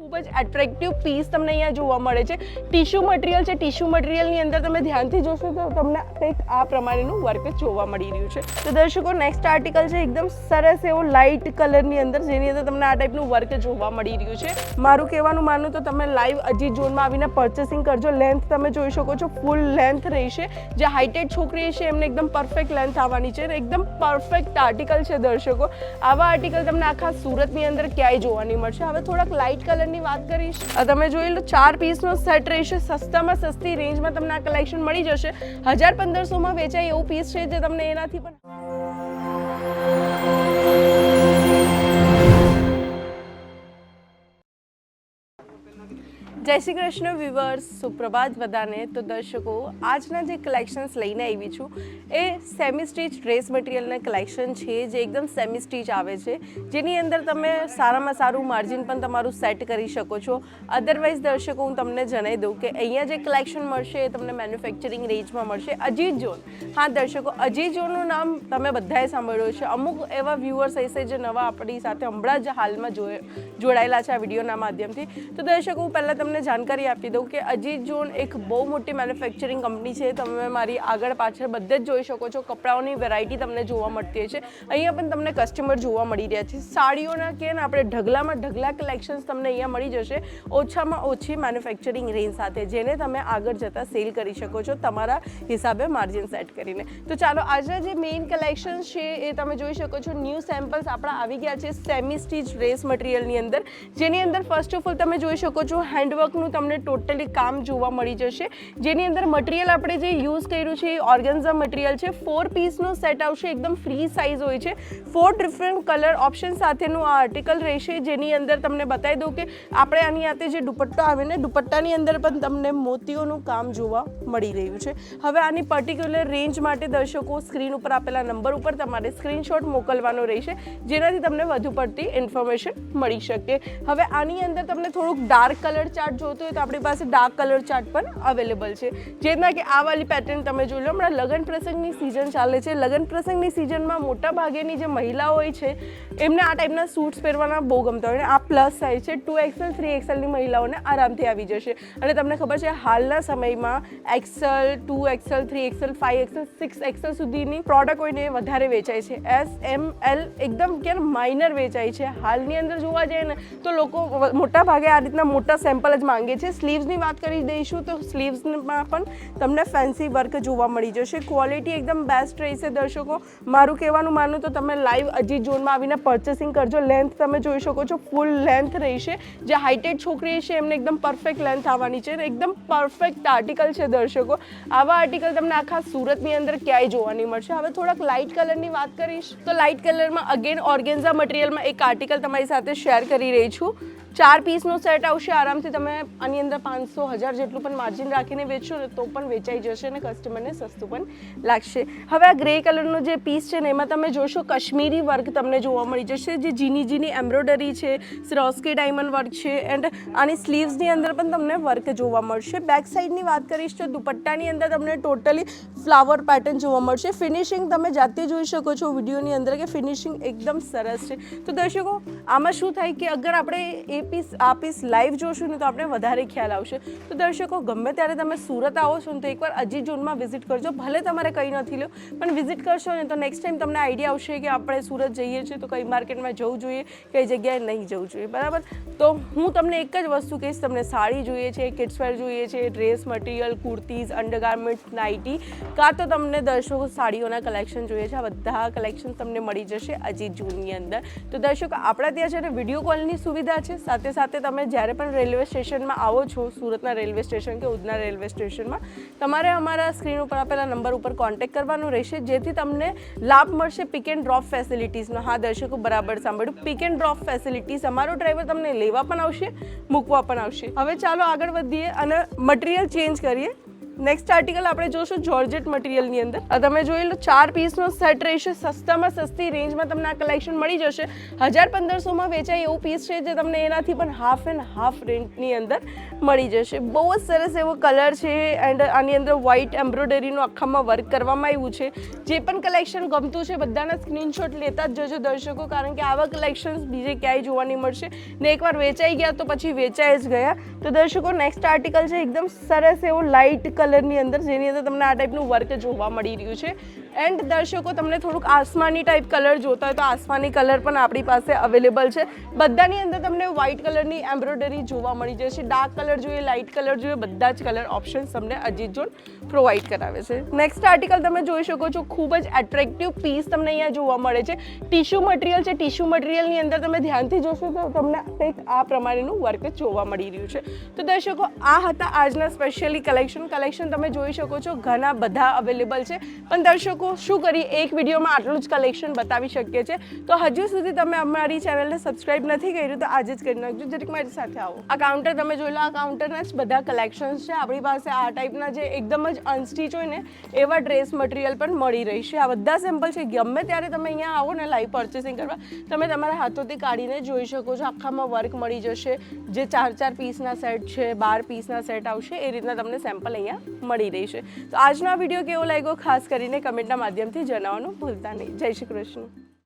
ખૂબ જ attractive piece તમને અહીંયા જોવા મળે છે. ટીશ્યુ મટીરિયલ છે. ટીશ્યુ મટીરિયલની અંદર તમે ધ્યાનથી જોશો તો તમને કંઈક આ પ્રમાણેનું વર્ક જોવા મળી રહ્યું છે. તો દર્શકો નેક્સ્ટ આર્ટિકલ છે એકદમ સરસ એવો લાઇટ કલરની અંદર, જેની અંદર તમને આ ટાઈપનું વર્ક જોવા મળી રહ્યું છે. મારું કહેવાનું માનું તો તમે લાઈવ અજીત ઝોનમાં આવીને પર્ચેસિંગ કરજો. લેન્થ તમે જોઈ શકો છો ફૂલ લેન્થ રહેશે. જે હાઇટેડ છોકરી છે, એમને એકદમ પરફેક્ટ લેન્થ આવવાની છે. અને એકદમ પરફેક્ટ આર્ટિકલ છે દર્શકો. આવા આર્ટિકલ તમને આખા સુરતની અંદર ક્યાંય જોવા નહીં મળશે. હવે થોડાક લાઇટ કલરની વાત કરીશ. તમે જોઈ લો ચાર પીસનો સેટ રહેશે. સસ્તામાં સસ્તી રેન્જમાં તમને આ કલેક્શન મળી જશે. હજાર પંદરસોમાં વેચાય એવું પીસ છે જે તમને એનાથી પણ જય શ્રી કૃષ્ણ વિવર્સ સુપ્રભાત બધાને. તો દર્શકો, આજના જે કલેક્શન્સ લઈને આવી છું, એ સેમી સ્ટીચ ડ્રેસ મટીરિયલના કલેક્શન છે, જે એકદમ સેમી સ્ટીચ આવે છે. જેની અંદર તમે સારામાં સારું માર્જિન પણ તમારું સેટ કરી શકો છો. અદરવાઇઝ દર્શકો, હું તમને જણાવી દઉં કે અહીંયા જે કલેક્શન મળશે, એ તમને મેન્યુફેક્ચરિંગ રેન્જમાં મળશે. અજીત ઝોન હા, દર્શકો, અજીત ઝોનનું નામ તમે બધાએ સાંભળ્યું છે અમુક એવા વ્યુઅર્સ હશે જે નવા આપણી સાથે હમણાં જ હાલમાં જોડાયેલા છે આ વિડીયોના માધ્યમથી. તો દર્શકો, હું પહેલાં તમને જાણકારી આપી દઉં કે અજીત ઝોન એક બહુ મોટી મેન્યુફેક્ચરિંગ કંપની છે. તમે મારી આગળ પાછળ બધે જ જોઈ શકો છો. કપડાઓની વેરાયટી તમને જોવા મળતી છે. અહીંયા પણ તમને કસ્ટમર જોવા મળી રહ્યા છે. સાડીઓના કે આપણે ઢગલામાં ઢગલા કલેક્શન્સ તમને અહીંયા મળી જશે. ઓછામાં ઓછી મેન્યુફેક્ચરિંગ રેન્જ સાથે જેને તમે આગળ જતાં સેલ કરી શકો છો તમારા હિસાબે માર્જિન સેટ કરીને. તો ચાલો, આજના જે મેઇન કલેક્શન્સ છે એ તમે જોઈ શકો છો. ન્યૂ સેમ્પલ્સ આપણા આવી ગયા છે. સેમી સ્ટીચ ડ્રેસ મટીરિયલની અંદર. જેની અંદર ફર્સ્ટ ઓફ ઓલ તમે જોઈ શકો છો હેન્ડવર્કનું તમને ટોટલી કામ જોવા મળી જશે. જેની અંદર મટીરિયલ આપણે જે યુઝ કર્યું છે, એ ઓર્ગન્ઝા મટીરિયલ છે ફોર પીસનો સેટ આવશે, એકદમ ફ્રી સાઇઝ હોય છે. ફોર ડિફરન્ટ કલર ઓપ્શન સાથેનું આ આર્ટિકલ રહેશે, જેની અંદર તમને બતાવી દઉં કે આપણે આની સાથે જે દુપટ્ટો આવે ને, દુપટ્ટાની અંદર પણ તમને મોતીઓનું કામ જોવા મળી રહ્યું છે. હવે આની પર્ટિક્યુલર રેન્જ માટે દર્શકો સ્ક્રીન ઉપર આપેલા નંબર ઉપર તમારે સ્ક્રીનશોટ મોકલવાનો રહેશે, જેનાથી તમને વધુ પડતી ઇન્ફોર્મેશન મળી શકે. હવે આની અંદર તમને થોડુંક ડાર્ક કલર ચાર્ટ જોતો હોય તો આપણી પાસે ડાર્ક કલર ચાર્ટ પણ અવેલેબલ છે. જેના કે આ વાલી પેટર્ન તમે જોઈ લો. હમણાં લગ્ન પ્રસંગની સિઝન ચાલે છે. લગ્ન પ્રસંગની સિઝનમાં મોટા ભાગેની જે મહિલાઓ હોય છે, એમને આ ટાઈપના સૂટ્સ પહેરવાના બહુ ગમતા હોય અને આ પ્લસ સાઇઝ છે. ટુ એક્સેલ થ્રી એક્સેલની મહિલાઓને આરામથી આવી જશે. અને તમને ખબર છે, હાલના સમયમાં XL two XL three XL five XL six XL સુધીની પ્રોડક્ટ હોય ને વધારે વેચાય છે. એસ એમ એલ એકદમ કે માઇનર વેચાય છે. હાલની અંદર જોવા જઈએ ને, તો લોકો મોટા ભાગે આ રીતના મોટા સેમ્પલ જ માંગે છે. સ્લીવ્સની વાત કરી દઈશું તો સ્લીવ્સમાં પણ તમને ફેન્સી વર્ક જોવા મળી જશે. ક્વોલિટી એકદમ બેસ્ટ રહેશે દર્શકો. મારું કહેવાનું માનું તો તમે લાઈવ અજીત ઝોનમાં આવીને પર્ચેસિંગ કરજો. લેન્થ તમે જોઈ શકો છો ફૂલ લેન્થ રહેશે. જે હાઇટેડ છોકરી છે, એમને એકદમ પરફેક્ટ લેન્થ આવવાની છે. એકદમ પરફેક્ટ આર્ટિકલ છે દર્શકો. આવા આર્ટિકલ તમને આખા સુરતની અંદર ક્યાંય જોવા નહીં મળશે. હવે થોડાક લાઇટ કલરની વાત કરીશ. તો લાઇટ કલરમાં અગેન ઓર્ગેન્ઝા મટીરિયલમાં એક આર્ટિકલ તમારી સાથે શેર કરી રહી છું. ચાર પીસનો સેટ આવશે. આરામથી તમે આની અંદર પાંચસો હજાર જેટલું પણ માર્જિન રાખીને વેચશો ને તો પણ વેચાઈ જશે અને કસ્ટમરને સસ્તું પણ લાગશે. હવે આ ગ્રે કલરનો જે પીસ છે ને, એમાં તમે જોશો કશ્મીરી વર્ક તમને જોવા મળી જશે. જે ઝીની ઝીની એમ્બ્રોઇડરી છે સ્રોસ્કી ડાયમંડ વર્ક છે એન્ડ આની સ્લીવ્સની અંદર પણ તમને વર્ક જોવા મળશે. બેક સાઈડની વાત કરીશ તો દુપટ્ટાની અંદર તમને ટોટલી ફ્લાવર પેટર્ન જોવા મળશે. ફિનિશિંગ તમે જાતે જોઈ શકો છો વિડીયોની અંદર કે ફિનિશિંગ એકદમ સરસ છે. તો દર્શકો, આમાં શું થાય કે અગર આપણે એ પીસ આ પીસ લાઈવ જોશું ને તો આપણે વધારે ખ્યાલ આવશે. તો દર્શકો, ગમે ત્યારે તમે સુરત આવો છો ને તો એકવાર અજીત ઝોનમાં વિઝિટ કરજો. ભલે તમારે કંઈ નથી લો પણ વિઝિટ કરશો ને તો નેક્સ્ટ ટાઈમ તમને આઈડિયા આવશે કે આપણે સુરત જઈએ છીએ તો કઈ માર્કેટમાં જવું જોઈએ, કઈ જગ્યાએ નહીં જવું જોઈએ. બરાબર? તો હું તમને એક જ વસ્તુ કહીશ, તમને સાડી જોઈએ છે કિડ્સવેર જોઈએ છે dress material kurtis undergarment nighty કાં તો તમને દર્શકો સાડીઓના કલેક્શન જોઈએ છે. આ બધા કલેક્શન તમને મળી જશે અજીત જૂનની અંદર. તો દર્શકો, આપણા ત્યાં છે ને વીડિયો કોલની સુવિધા છે. સાથે સાથે તમે જ્યારે પણ રેલવે સ્ટેશનમાં આવો છો, સુરતના રેલવે સ્ટેશન કે ઉધના રેલવે સ્ટેશનમાં, તમારે અમારા સ્ક્રીન ઉપર આપેલા નંબર ઉપર કોન્ટેક્ટ કરવાનો રહેશે, જેથી તમને લાભ મળશે પિક એન્ડ ડ્રોપ ફેસિલિટીઝનો હા, દર્શકો, બરાબર સાંભળ્યું. પિક એન્ડ ડ્રોપ ફેસિલિટીઝ અમારો ડ્રાઈવર તમને લેવા પણ આવશે, મૂકવા પણ આવશે. હવે ચાલો આગળ વધીએ અને મટીરિયલ ચેન્જ કરીએ. નેક્સ્ટ આર્ટિકલ આપણે જોશું જોર્જેટ મટીરિયલની અંદર. તમે જોઈ લો, ચાર પીસનો સેટ રહેશે, સસ્તામાં સસ્તી રેન્જમાં તમને આ કલેક્શન મળી જશે. હજાર પંદરસોમાં વેચાય એવું પીસ છે જે તમને એનાથી પણ હાફ એન્ડ હાફ રેન્ટની અંદર મળી જશે. બહુ જ સરસ એવો કલર છે એન્ડ આની અંદર વ્હાઇટ એમ્બ્રોઇડરીનું આખામાં વર્ક કરવામાં આવ્યું છે. જે પણ કલેક્શન ગમતું છે, બધાના સ્ક્રીનશોટ લેતા જ જજો દર્શકો, કારણ કે આવા કલેક્શન્સ બીજે ક્યાંય જોવા નહીં મળશે. ને એકવાર વેચાઈ ગયા તો પછી વેચાઈ જ ગયા. તો દર્શકો નેક્સ્ટ આર્ટિકલ છે, એકદમ સરસ એવો લાઇટ કલરની અંદર જેની અંદર તમને આ ટાઈપનું વર્ક જોવા મળી રહ્યું છે. એન્ડ દર્શકો, તમને થોડુંક આસમાની ટાઈપ કલર જોતા હોય તો આસમાની કલર પણ આપણી પાસે અવેલેબલ છે. બધાની અંદર તમને વ્હાઇટ કલરની એમ્બ્રોઇડરી જોવા મળી જશે. ડાર્ક કલર જોઈએ લાઇટ કલર જોઈએ, બધા જ કલર ઓપ્શન્સ તમને અજીત જોન પ્રોવાઈડ કરાવે છે. નેક્સ્ટ આર્ટિકલ તમે જોઈ શકો છો. ખૂબ જ એટ્રેક્ટિવ પીસ તમને અહીંયા જોવા મળે છે. ટીશ્યુ મટીરિયલ છે. ટીશ્યુ મટીરિયલની અંદર તમે ધ્યાનથી જોશો તો તમને કંઈક આ પ્રમાણેનું વર્ક જોવા મળી રહ્યું છે. તો દર્શકો, આ હતા આજના સ્પેશિયલી કલેક્શન કલેક્શન તમે જોઈ શકો છો. ઘણા બધા અવેલેબલ છે. પણ દર્શકો શું કરી એક વિડીયોમાં આટલું જ કલેક્શન બતાવી શકીએ છીએ તો હજુ સુધી તમે અમારી ચેનલને સબસ્ક્રાઇબ નથી કર્યું તો આજે જ કરી નાખજો. જરીક મારી સાથે આવો. આ કાઉન્ટર તમે જોઈ લો, આ કાઉન્ટરના જ બધા કલેક્શન્સ છે. આપણી પાસે આ ટાઈપના જે એકદમ જ અનસ્ટીચ હોય ને, એવા ડ્રેસ મટીરિયલ પણ મળી રહી છે. આ બધા સેમ્પલ છે. ગમે ત્યારે તમે અહીંયા આવો ને લાઈવ પરચેસિંગ કરવા, તમે તમારા હાથોથી કાઢીને જોઈ શકો છો. આખામાં વર્ક મળી જશે. જે ચાર ચાર પીસના સેટ છે, બાર પીસના સેટ આવશે, એ રીતના તમને સેમ્પલ અહીંયા મળી રહી છે. તો આજનો આ વીડિયો કેવો લાગ્યો? ખાસ કરીને કમેન્ટના માધ્યમથી જણાવવાનું ભૂલતા નહીં. જય શ્રી કૃષ્ણ.